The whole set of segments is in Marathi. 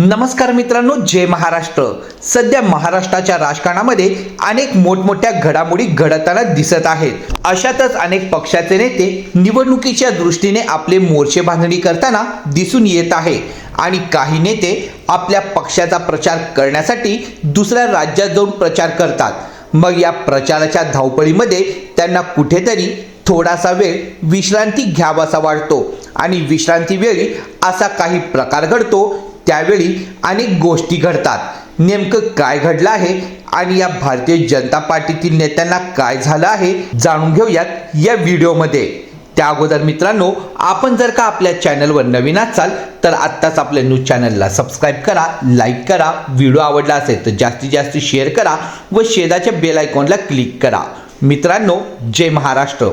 नमस्कार मित्रांनो जय महाराष्ट्र. सध्या महाराष्ट्राच्या राजकारणामध्ये अनेक मोठमोठ्या घडामोडी घडताना दिसत आहेत. अशातच अनेक पक्षाचे नेते निवडणुकीच्या दृष्टीने आपले मोर्चे बांधणी करताना दिसून येत आहे. आणि काही नेते आपल्या पक्षाचा प्रचार करण्यासाठी दुसऱ्या राज्यात जाऊन प्रचार करतात. मग या प्रचाराच्या धावपळीमध्ये त्यांना कुठेतरी थोडासा वेळ विश्रांती घ्यावासा वाटतो. आणि विश्रांती वेळी असा काही प्रकार घडतो त्यावेळी अनेक गोष्टी घडतात. नेमकं काय घडलं आहे आणि या भारतीय जनता पार्टीतील नेत्यांना काय झालं आहे जाणून घेऊयात या व्हिडिओमध्ये. त्या अगोदर मित्रांनो आपण जर का आपल्या चॅनलवर नवीन असाल तर आत्ताच आपल्या न्यूज चॅनलला सबस्क्राईब करा लाईक करा व्हिडिओ आवडला असेल तर जास्तीत जास्त शेअर करा व शेजाच्या बेल आयकॉनला क्लिक करा. मित्रांनो जय महाराष्ट्र.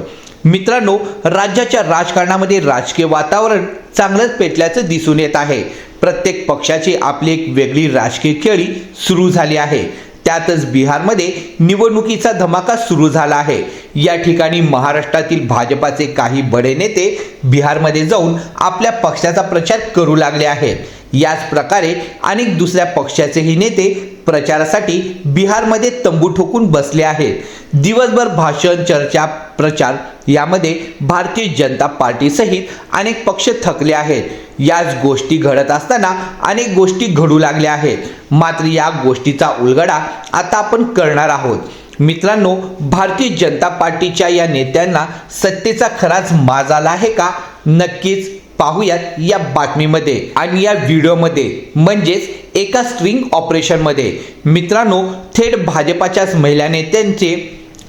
मित्रांनो राज्याच्या राजकारणामध्ये राजकीय वातावरण चांगलंच पेटल्याचं दिसून येत आहे. प्रत्येक पक्षाची आपली एक वेगळी राजकीय खेळी सुरू झाली आहे. त्यातच बिहारमध्ये निवडणुकीचा धमाका सुरू झाला आहे. या ठिकाणी महाराष्ट्रातील भाजपाचे काही बडे नेते बिहारमध्ये जाऊन आपल्या पक्षाचा प्रचार करू लागले आहेत. याच प्रकारे अनेक दुसऱ्या पक्षाचेही नेते प्रचारासाठी बिहारमध्ये तंबू ठोकून बसले आहेत. दिवसभर भाषण चर्चा प्रचार यामध्ये भारतीय जनता पार्टीसहित अनेक पक्ष थकले आहेत. याच गोष्टी घडत असताना अनेक गोष्टी घडू लागल्या आहेत. मात्र या गोष्टीचा उलगडा आता आपण करणार आहोत. मित्रांनो भारतीय जनता पार्टीच्या या नेत्यांना सत्तेचा खराच माज आला आहे का? नक्कीच पाहूयात या बातमीमध्ये आणि या व्हिडिओमध्ये म्हणजेच एका स्ट्रिंग ऑपरेशनमध्ये. मित्रांनो थेट भाजपाच्याच महिला नेत्यांचे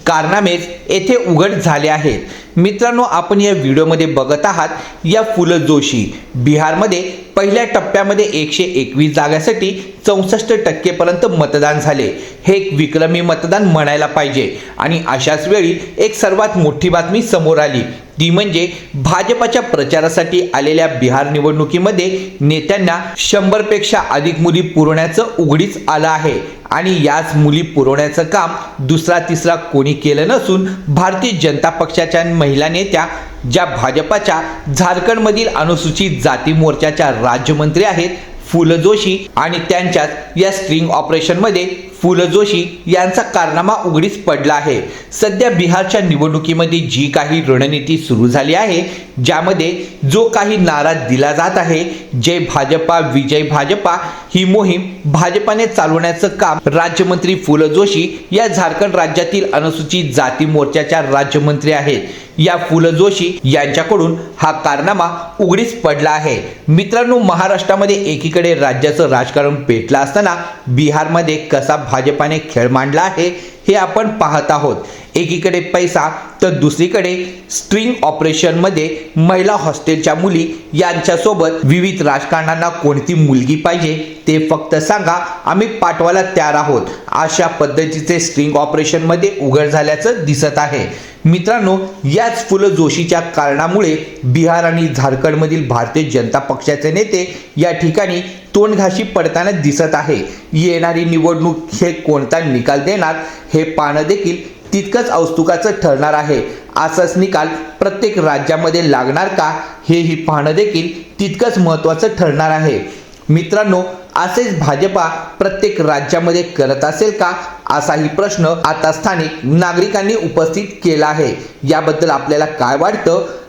कारनामेच येथे उघड झाले आहेत. मित्रांनो आपण या व्हिडिओमध्ये बघत आहात या फुलं जोशी. बिहारमध्ये पहिल्या टप्प्यामध्ये एकशे एकवीस जागासाठी चौसष्ट टक्केपर्यंत मतदान झाले. हे एक विक्रमी मतदान म्हणायला पाहिजे. आणि अशाच वेळी एक सर्वात मोठी बातमी समोर आली. ती म्हणजे भाजपाच्या प्रचारासाठी आलेल्या बिहार निवडणुकीमध्ये नेत्यांना शंभरपेक्षा अधिक मुली पुरवण्याचं उघडीच आलं आहे. आणि याच मुली पुरवण्याचं काम दुसरा तिसरा कोणी केलं नसून भारतीय जनता पक्षाच्या महिला नेत्या ज्या भाजपाच्या झारखंडमधील अनुसूचित जाती मोर्चाच्या राज्यमंत्री आहेत फुल जोशी आणि त्यांच्याच या स्ट्रिंग ऑपरेशनमध्ये फुल जोशी यांचा कारनामा उघडीस पडला आहे. सध्या बिहारच्या निवडणुकीमध्ये जी काही रणनीती सुरू झाली आहे ज्यामध्ये जो काही नारा दिला जात आहे जय भाजपा विजय भाजपा ही मोहीम भाजपाने चालवण्याचं काम राज्यमंत्री फुल जोशी या झारखंड राज्यातील अनुसूचित जाती मोर्चाच्या राज्यमंत्री आहेत. या फुल जोशी यांच्याकडून हा कारनामा उघडीस पडला आहे. मित्रांनो महाराष्ट्रामध्ये एकीकडे राज्याचं राजकारण पेटलं असताना बिहारमध्ये कसा भाजपाने खेळ मांडला आहे हे आपण पाहत आहोत. एकीकडे पैसा तर दुसरीकडे स्ट्रिंग ऑपरेशनमध्ये महिला हॉस्टेलच्या मुली यांच्यासोबत विविध राजकारणांना कोणती मुलगी पाहिजे ते फक्त सांगा. आम्ही पाठवायला तयार आहोत. अशा पद्धतीचे स्ट्रिंग ऑपरेशनमध्ये उघड झाल्याचं दिसत आहे. मित्रांनो याच फुलं जोशीच्या कारणामुळे बिहार आणि झारखंडमधील भारतीय जनता पक्षाचे नेते या ठिकाणी तोंडघाशी पडताना दिसत आहे. येणारी निवडणूक हे कोणता निकाल देणार हे पाहणं देखील तितकंच औस्तुकाचं ठरणार आहे. असाच निकाल प्रत्येक राज्यामध्ये लागणार का हेही पाहणं देखील तितकंच महत्त्वाचं ठरणार आहे. मित्रांनो असेच भाजपा प्रत्येक राज्यामध्ये करत असेल का असाही प्रश्न आता स्थानिक नागरिकांनी उपस्थित केला आहे. याबद्दल आपल्याला काय वाटतं?